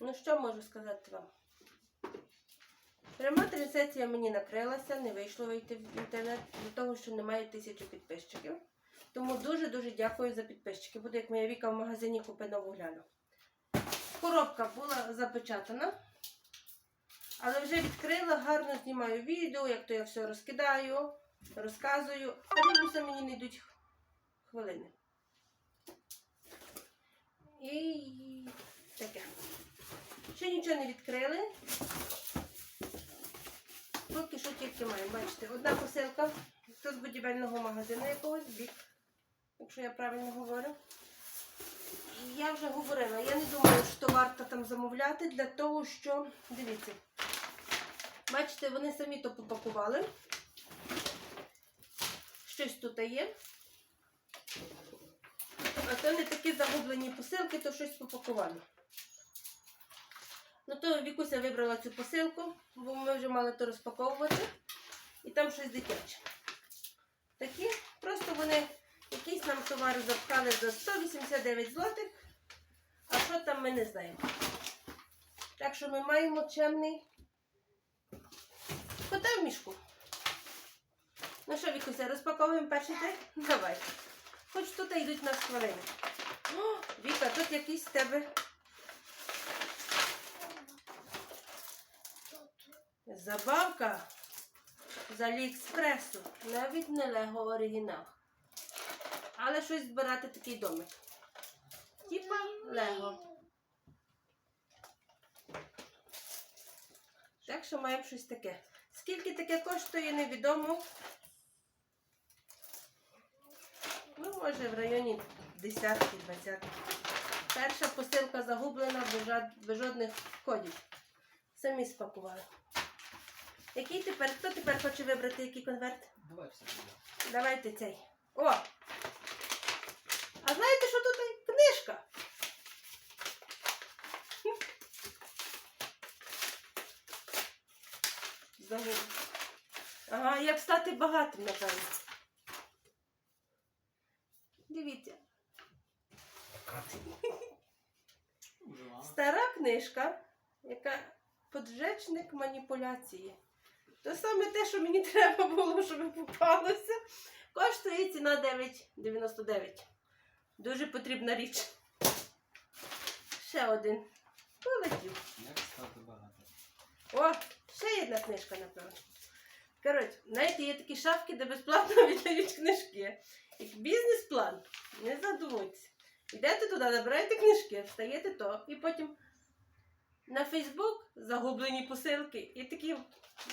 Ну що можу сказати вам? Пряма трансляція мені накрилася, не вийшло вийти в інтернет від того, що немає тисячі підписчиків. Тому дуже-дуже дякую за підписчики. Буде як моя Віка в магазині купи нову гляну. Коробка була запечатана, але вже відкрила, гарно знімаю відео, як то я все розкидаю, розказую. Дивлюся, мені не йдуть хвилини. І таке. Ще нічого не відкрили. Поки що тільки маємо. Бачите, одна посилка то з будівельного магазину якогось бік, якщо я правильно говорю. Я вже говорила, я не думаю, що варто там замовляти для того, що, дивіться, бачите, вони самі то попакували. Щось тут є. А то не такі загублені посилки, то щось попакували. Ну то Вікуся вибрала цю посилку, бо ми вже мали то розпаковувати. І там щось дитяче. Такі, просто вони якісь нам товари запхали за 189 злотих, а що там ми не знаємо. Так що ми маємо чемний кота в мішку. Ну що, Вікуся, розпаковуємо перший цей? Давай. Хоч тут йдуть на хвилини. О, Віка, тут якийсь в тебе забавка з Аліекспресу. Навіть не Лего оригінал. Але щось збирати такий домик. Типа Лего. Так що маємо щось таке. Скільки таке коштує, невідомо. Ну, може, в районі десятки, двадцятки. Перша посилка загублена без, жодних кодів. Самі спакували. Який тепер? Хто тепер хоче вибрати який конверт? Давай все. Давайте цей. О! А знаєте, що тут книжка? Загубив. Ага, як стати багатим, напевно. Дивіться. Стара книжка, яка поджечник маніпуляції. То саме те, що мені треба було, щоб попалося. Коштує ціна 9,99. Дуже потрібна річ. Ще один. Полетів. Як стати багатим? О, ще одна книжка, напевно. Коротше, знаєте, є такі шафки, де безплатно віддають книжки. Як бізнес-план. Не задумуйтесь. Йдете туди, набираєте книжки, встаєте то, і потім на Фейсбук загублені посилки. І такі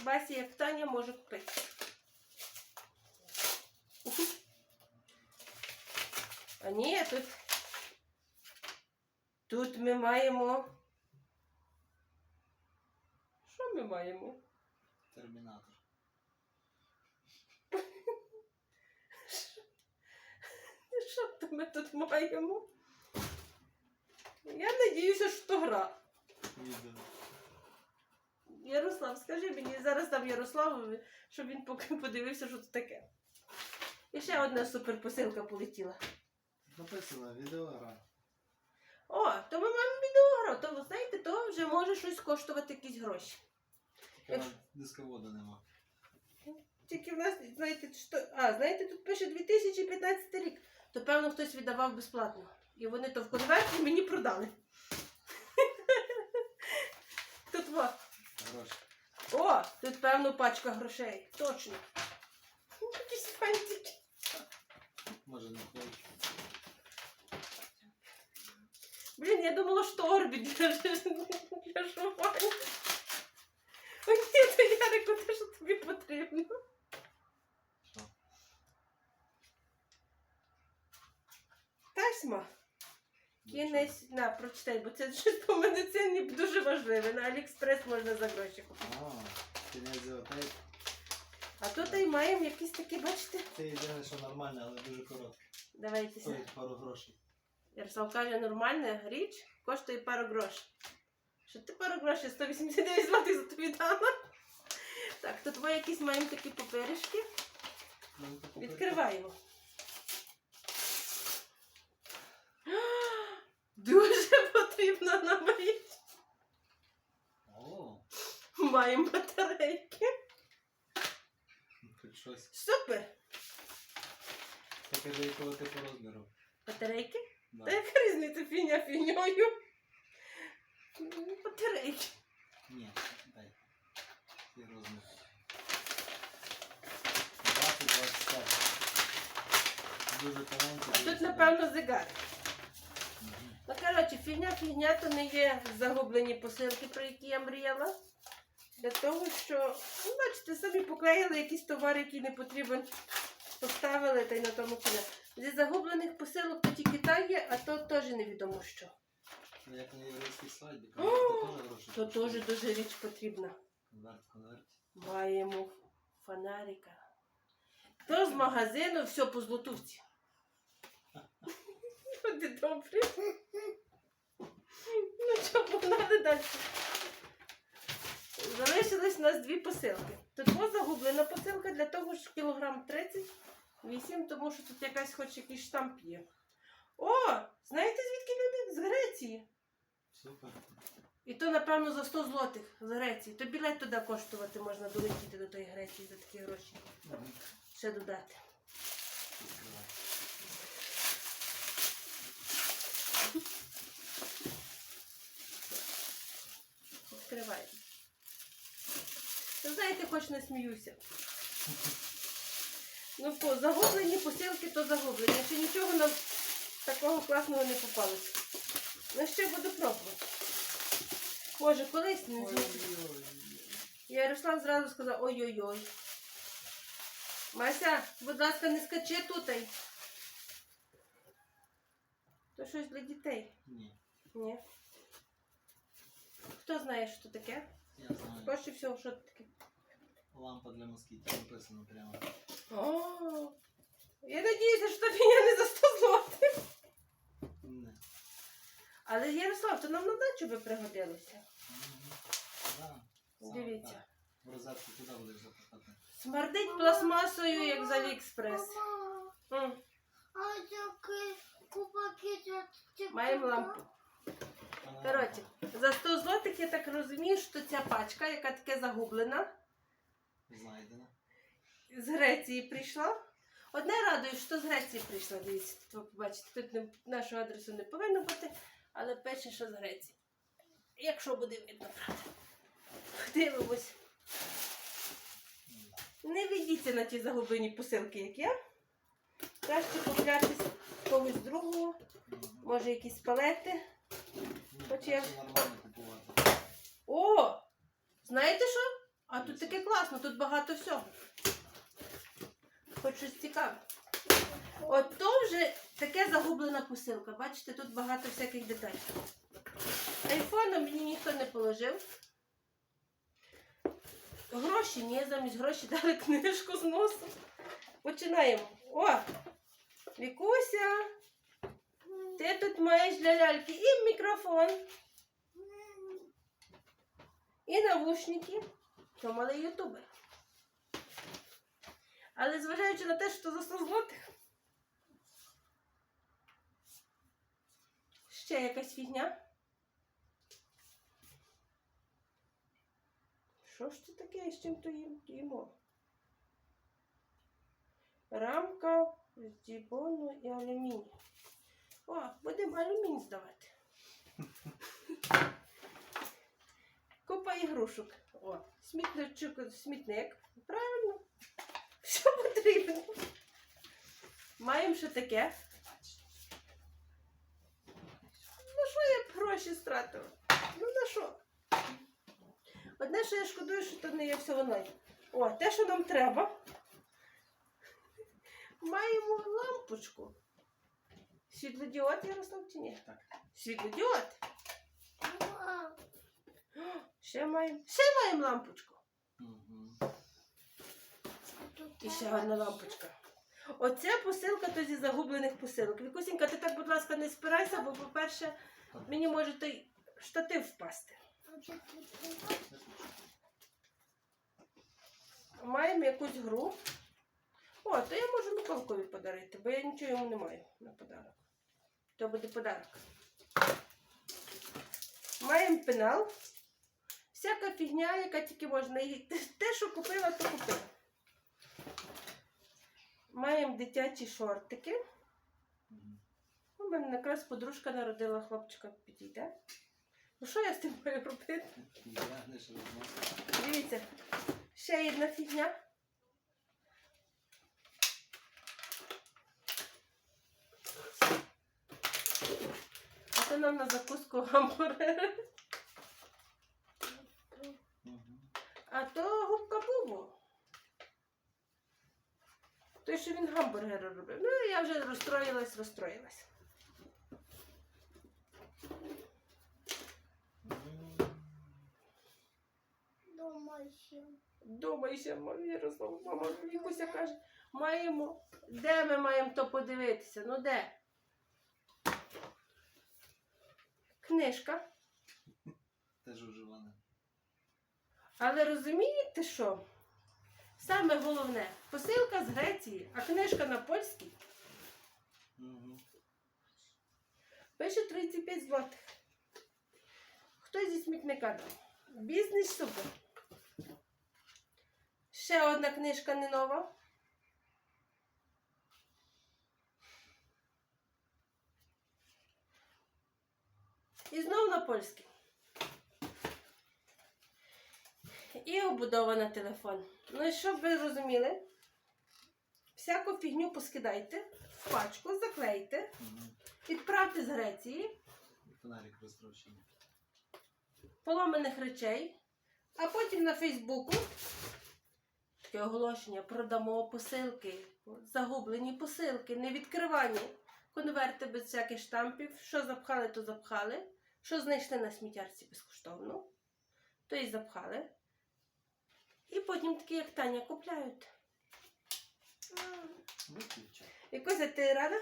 басі, як Таня, може купити. А ні, тут. Тут ми маємо. Що ми маємо? Термінатор. Що то ми тут маємо? Я надіюся, що то гра. Відео. Ярослав, скажи мені, зараз там Ярославові, щоб він поки подивився, що це таке. І ще одна суперпосилка полетіла. Написано відеогра. О, то ми маємо відеогру, то ви знаєте, то вже може щось коштувати якісь гроші. Тільки дисковода нема. Тільки в нас, знаєте, що. А, знаєте, тут пише 2015 рік. То певно хтось віддавав безплатно. І вони то в конверті мені продали. Тут во. Гроші. О, тут певно пачка грошей. Точно. Якісь фантики. Може не хочу. Блін, я думала, що орбіт для, для шуфання. О, ні, то Ярику, те, що тобі потрібно. Що? Тасьма. Кінець, на, прочитай, бо це щось по медицині дуже важливе. На Аліекспрес можна за гроші купити. А, кінець золотий. А тут і маємо якісь такі, бачите? Це єдине, що нормальне, але дуже коротке. Давайте. Стоїть пару грошей. Ярослав каже, нормальна річ коштує пару грошей. Що ти пару грошей 189 злотих за тобі дала? Так, тут ми якісь маємо такі паперишки. Таку Відкриваємо. Дуже потрібна нам річ. Маємо батарейки. Щось. Супер! Таке якого типу розміру. Батарейки? Да. Та яка різниця фіня фіньою? Батарейки. Ні, дай. І розмір. 20-25. Дуже тоненький. А тут, напевно, зигар. Ну, коротше, фігня, фігня то не є загублені посилки, про які я мріяла. Для того, що, ну, бачите, самі поклеїли якийсь товар, який не потрібен, поставили та й на тому кінець. Зі загублених посилок то тільки та є, а то теж невідомо що. Ну, Як на єврейський то теж. То теж дуже річ потрібна. Конверт, конверт. Маємо фонарика. То з магазину все по злотувці. Люди добрі. Ну що, погнали далі. Залишились у нас дві посилки. Тут ось загублена посилка для того, що кілограм 38, тому що тут якась хоч якийсь штамп є. О! Знаєте звідки люди? З Греції. Супер. І то, напевно, за 100 злотих з Греції. То білет туди коштувати можна долетіти до тої Греції за такі гроші. Мгм. Ще додати. Відкривай. Знаєте, хоч не сміюся. Ну по загублені посилки, то загублені. Ще нічого нам такого класного не попалося. Ну ще буду пробувати. Може, колись не зміг. Ярослав зразу сказав ой-ой-ой. Мася, будь ласка, не скачи тутай. То щось для дітей. Ні, Ні. Хто знає, що це таке? я знаю. Скоріше всього, що таке. Лампа для москітів написано прямо. О, я надіюся, що тобі я не за 100 злотих. Не. Але Ярослав, то нам на дачу би пригодилося. Да. Саме Дивіться. так. В розетку туди будеш запихати. Смердить пластмасою, як з Аліекспрес. М, А який купаки Маємо лампу. Коротше, за 100 злотих я так розумію, що ця пачка, яка таке загублена, Знайдена. з Греції прийшла. Одне радує, що з Греції прийшла. Дивіться, тут ви побачите, тут не, нашого адресу не повинно бути, але пише, що з Греції. Якщо буде видно, правда. Дивимось. Не ведіться на ті загублені посилки, як я. Краще куплятись когось другого, може якісь палети. Ні, Хоч я-. О! Знаєте що? А тут таке класно, тут багато всього. Хоч щось цікаве. От то вже таке загублена посилка. Бачите, тут багато всяких деталей. Айфона мені ніхто не положив. Гроші ні, замість гроші дали книжку з носу. Починаємо. О! Вікуся, ти тут маєш для ляльки і мікрофон. І навушники, то малий ютубер. Але зважаючи на те, що за 100 злотих. Ще якась фігня. Що ж це таке, з чим то їм- їмо? Рамка з дібону і алюмінію. О, будемо алюмінь здавати. Купа ігрушок. О, смітничок, смітник. Правильно. Все потрібно. Маємо ще таке. Ну що я гроші стратила? Ну на що? Одне, що я шкодую, що то не є все онлайн. О, те, що нам треба. Маємо лампочку. Світлодіод, Ярослав, чи ні? Так. Світлодіод. Ще маємо. Ще маємо лампочку. І ще одна лампочка. Оця посилка то зі загублених посилок. Вікусінька, ти так, будь ласка, не спирайся, бо, по-перше, мені може той штатив впасти. Маємо якусь гру. О, то я можу Миколкові подарити, бо я нічого йому не маю на подарок. То буде подарок. Маємо пенал. Всяка фігня, яка тільки можна. І те, що купила, то купила. Маємо дитячі шортики. У мене якраз подружка народила хлопчика підійде. Ну що я з тим маю робити? Дивіться, ще одна фігня. А нам на закуску гамбургер. А то губка Бубу. Той, що він гамбургери робив. Ну, я вже розстроїлась, розстроїлась. Що. Думайся, мама Ярослав, мама Вікуся каже, маємо. Де ми маємо то подивитися? Ну де? Книжка. Теж уживане. Але розумієте що? Саме головне, посилка з Греції, а книжка на польській Мгм. пише 35 злотих. Хтось зі смітника дав. Бізнес супер. Ще одна книжка не нова. І знову на польській. І обудова на телефон. Ну і щоб ви розуміли, всяку фігню поскидайте в пачку, заклейте, відправте з Греції, Фонарик розтрощений. поломаних речей, а потім на Фейсбуку таке оголошення продамо посилки, загублені посилки, невідкривані конверти без всяких штампів. Що запхали, то запхали. Що знайшли на сміттярці безкоштовно, то і запхали. І потім такі, як Таня, купляють. Виключай. Ти рада?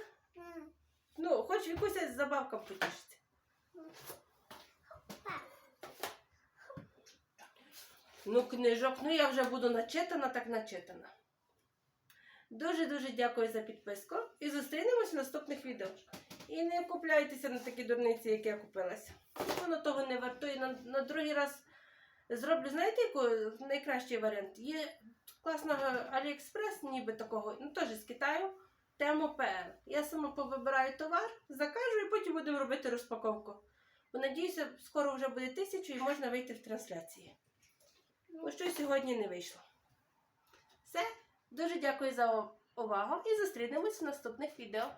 Ну, хоч якусь забавка потішиться. Ну, книжок, ну я вже буду начитана, так начитана. Дуже-дуже дякую за підписку і зустрінемось в наступних відео. І не купляйтеся на такі дурниці, як я купилася. Воно того не вартує. На, на другий раз зроблю, знаєте, який найкращий варіант? Є класного Аліекспрес, ніби такого, ну теж з Китаю, тему ПР. Я сама повибираю товар, закажу і потім будемо робити розпаковку. Бо надіюся, скоро вже буде тисячу і можна вийти в трансляції. Бо що сьогодні не вийшло. Все, дуже дякую за увагу і зустрінемось в наступних відео.